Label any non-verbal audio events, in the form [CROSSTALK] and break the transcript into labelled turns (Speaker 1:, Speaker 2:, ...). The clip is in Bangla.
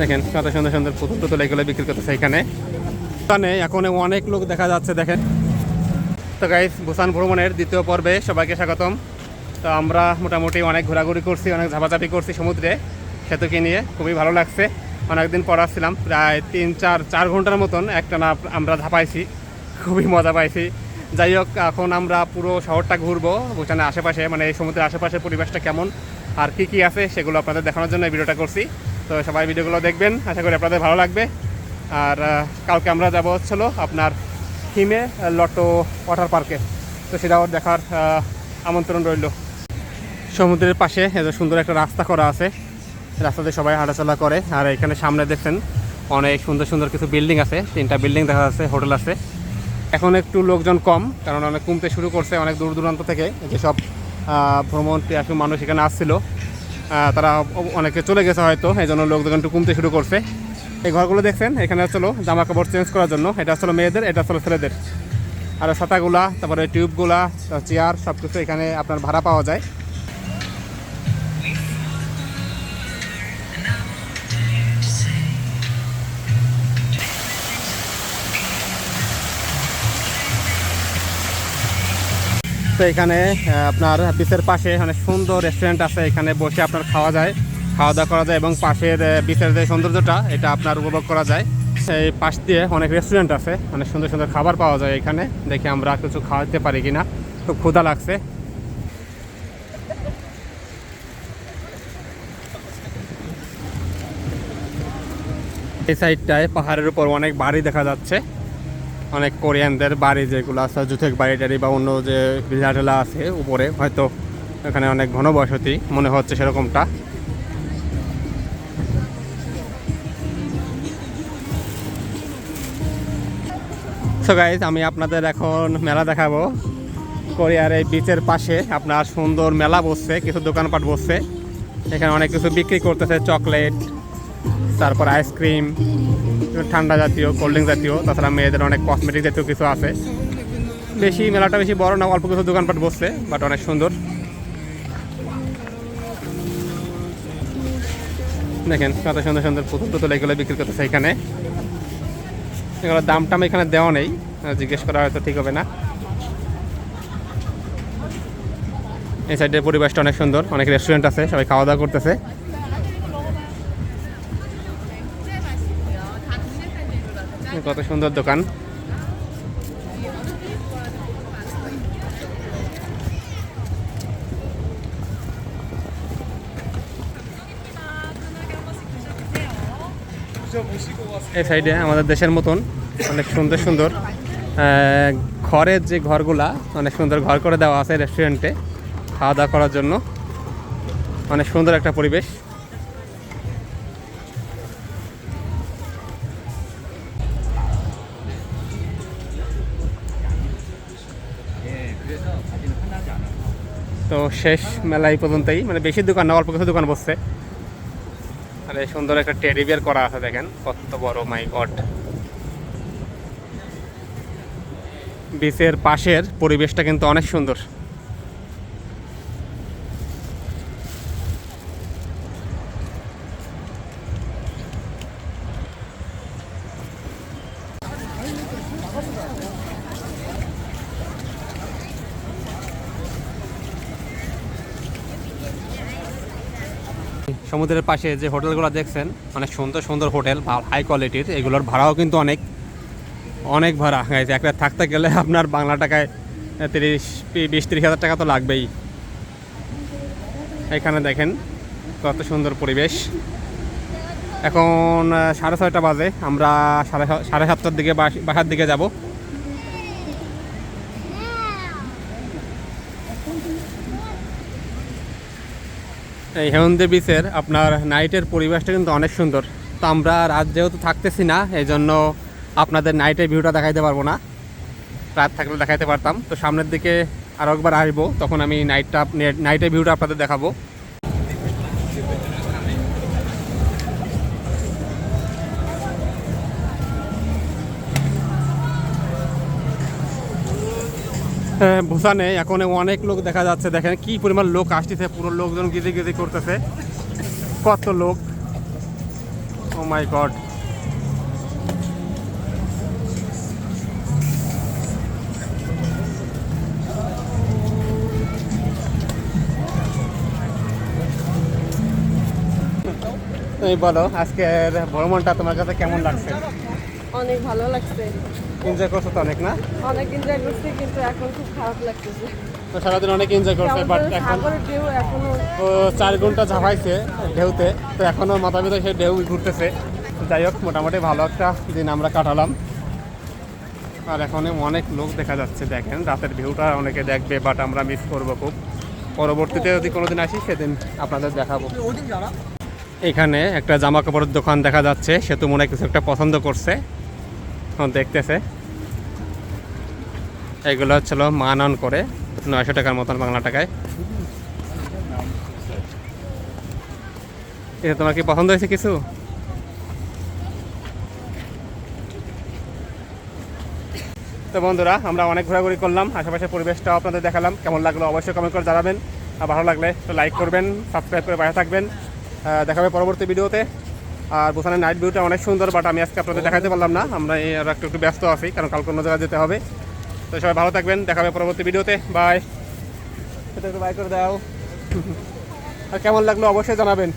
Speaker 1: দেখেন কত সুন্দর সুন্দর পুতুল টুতুল এগুলো বিক্রি করতেছে এখানে। এখানে এখন অনেক লোক দেখা যাচ্ছে, দেখেন। তো গাইস বুসান ভ্রমণের দ্বিতীয় পর্বে সবাইকে স্বাগতম। তো আমরা মোটামুটি অনেক ঘোরাঘুরি করছি, অনেক ঝাপাঝাপি করছি সমুদ্রে। সেতুকে নিয়ে খুবই ভালো লাগছে। অনেকদিন পর আসছিলাম, প্রায় তিন, চার চার ঘণ্টার মতন একটা না আমরা ঝাপাইছি, খুবই মজা পাইছি। যাই হোক, এখন আমরা পুরো শহরটা ঘুরবো বুসানের আশেপাশে মানে এই সমুদ্রের আশেপাশে পরিবেশটা কেমন, আর কি কি আছে সেগুলো আপনাদের দেখানোর জন্য ভিডিওটা করছি। তো সবাই ভিডিওগুলো দেখবেন, আশা করি আপনাদের ভালো লাগবে। আর কালকে আমরা যাব হচ্ছিল আপনার হিমে লটো ওয়াটার পার্কে। তো সেটাও দেখার আমন্ত্রণ রইল। সমুদ্রের পাশে এত সুন্দর একটা রাস্তা করা আছে, রাস্তাতে সবাই হাঁটাচলা করে। আর এখানে সামনে দেখছেন, অনেক সুন্দর সুন্দর কিছু বিল্ডিং আছে, তিনটা বিল্ডিং দেখা যাচ্ছে, হোটেল আছে। এখন একটু লোকজন কম, কারণ অনেক কমতে শুরু করছে অনেক দূর দূরান্ত থেকে। যেসব ভ্রমণ মানুষ এখানে আসছিল। তারা অনেকে চলে গেছে হয়তো, এই জন্য লোকজন একটু কমতে শুরু করছে। এই ঘরগুলো দেখছেন, এখানে চলো জামা কাপড় চেঞ্জ করার জন্য। এটা আসলো মেয়েদের, এটা আসলে ছেলেদের। আর ছাতাগুলা, তারপরে টিউবগুলা চেয়ার সব কিছু এখানে আপনার ভাড়া পাওয়া যায়। তো এখানে আপনার বিচের পাশে অনেক সুন্দর রেস্টুরেন্ট আছে, এখানে বসে আপনার খাওয়া যায় খাওয়া দাওয়া করা যায় এবং পাশের বিচের যে সৌন্দর্যটা, এটা আপনার উপভোগ করা যায়। এই পাশ দিয়ে অনেক রেস্টুরেন্ট আছে, অনেক সুন্দর সুন্দর খাবার পাওয়া যায় এখানে, দেখি আমরা কিছু খাওয়াতে পারি কিনা। খুব ক্ষুধা লাগছে। এই সাইডটায় পাহাড়ের উপর অনেক বাড়ি দেখা যাচ্ছে। অনেক কোরিয়ানদের বাড়ি যেগুলো আছে জুথেক বাড়ি টাড়ি বা অন্য যে ভিলাটেলা আছে উপরে, হয়তো এখানে অনেক ঘনবসতি মনে হচ্ছে সেরকমটা। সো গাইজ আমি আপনাদের এখন মেলা দেখাবো। কোরিয়ার এই বিচের পাশে আপনার সুন্দর মেলা বসছে, কিছু দোকানপাট বসছে। এখানে অনেক কিছু বিক্রি করতেছে, চকলেট, তারপর আইসক্রিম ঠান্ডা জাতীয় কোল্ড ড্রিঙ্ক জাতীয়, তাছাড়া মেয়েদের অনেক কসমেটিক জাতীয় কিছু আছে। বেশি, মেলাটা বেশি বড় না, অল্প কিছু দোকানপাট বসছে বাট অনেক সুন্দর। দেখেন কত সুন্দর সুন্দর পুতুল টুতুল এগুলো বিক্রি করতেছে এখানে। এগুলোর দাম টাম এখানে দেওয়া নেই, জিজ্ঞেস করা হয়তো ঠিক হবে না। এই সাইডের পরিবেশটা অনেক সুন্দর, অনেক রেস্টুরেন্ট আছে, সবাই খাওয়া দাওয়া করতেছে। কত সুন্দর দোকান। এই সাইডে আমাদের দেশের মতন অনেক সুন্দর সুন্দর ঘরের যে ঘরগুলা, অনেক সুন্দর ঘর করে দেওয়া আছে রেস্টুরেন্টে খাওয়া দাওয়া করার জন্য। অনেক সুন্দর একটা পরিবেশ। তো শেষ মেলা এই পর্যন্তই। মানে বেশি দোকান না, অল্প কিছু দোকান বসছে। আর এই সুন্দর একটা টেডি বিয়ার করা আছে দেখেন, কত বড় মাই গড বিচের পাশের পরিবেশটা কিন্তু অনেক সুন্দর। সমুদ্রের পাশে যে হোটেলগুলো দেখছেন, অনেক সুন্দর সুন্দর হোটেল হাই কোয়ালিটির এগুলোর ভাড়াও কিন্তু অনেক অনেক ভাড়া। একটা থাকতে গেলে আপনার বাংলা টাকায় তিরিশ বিশ, তিরিশ হাজার টাকা তো লাগবেই। এখানে দেখেন কত সুন্দর পরিবেশ। এখন সাড়ে ছয়টা বাজে, আমরা সাড়ে সাড়ে সাতটার দিকে বাস- বাসার দিকে যাব। এই হেমন্দে বিচের আপনার নাইটের পরিবেশটা কিন্তু অনেক সুন্দর। তো আমরা রাত যেহেতু থাকতেছি না এই জন্য আপনাদের নাইটের ভিউটা দেখাইতে পারব না। রাত থাকলে দেখাইতে পারতাম। তো সামনের দিকে আরও একবার আসব, তখন আমি নাইটটা নাইটের ভিউটা আপনাদের দেখাবো। ভুসানে এখন অনেক লোক দেখা যাচ্ছে, দেখেন কি পরিমাণ লোক আসতেছে, পুরো লোকজন গিজি গিজি করতেছে। কত লোক? ও মাই গড বলো, আজকের ভ্রমণটা তোমার কাছে কেমন লাগছে?
Speaker 2: অনেক ভালো লাগছে।
Speaker 1: এনজয় করছ তো অনেক না?
Speaker 2: অনেক এনজয় করছি কিন্তু এখন খুব খারাপ লাগতেছে।
Speaker 1: তো সারাদিন অনেক এনজয় করছে বাট এখন এখনও চার ঘণ্টা ঝাপাইছে ঢেউতে তো এখনও মাথা ভিতরে সেই ঢেউ ঘুরতেছে। যাই হোক মোটামুটি ভালো একটা দিন আমরা কাটালাম। আর এখন অনেক লোক দেখা যাচ্ছে দেখেন রাতের ভিউটা অনেকে দেখবে বাট আমরা মিস করব খুব। পরবর্তীতে যদি কোনোদিন আসি সেদিন আপনাদের দেখাবো। এখানে একটা জামা কাপড়ের দোকান দেখা যাচ্ছে সে তো মনে হয় কিছু একটা পছন্দ করছে। দেখতেছে। এগুলো হচ্ছিল মানন করে নয়শো টাকার মতন বাংলা টাকায়। এটা তোমার কি পছন্দ হয়েছে কিছু? তো বন্ধুরা আমরা অনেক ঘোরাঘুরি করলাম আশেপাশের পরিবেশটাও আপনাদের দেখালাম কেমন লাগল অবশ্যই কমেন্ট করে জানাবেন আর ভালো লাগলে একটু লাইক করবেন সাবস্ক্রাইব করে পাশে থাকবেন। আহ, দেখা হবে পরবর্তী ভিডিওতে। আর বোসানের নাইট ভিউটা অনেক সুন্দর বাট আমি আজকে আপনাদের দেখাতে পারলাম না। আমরা এই আর একটু একটু ব্যস্ত আছি কারণ কালকে অন্য জায়গায় যেতে হবে। তো সবাই ভালো থাকবেন দেখা হবে পরবর্তী ভিডিওতে। বাই এটা একটু বাই করে দাও। [LAUGHS] আর কেমন লাগল অবশ্যই জানাবেন।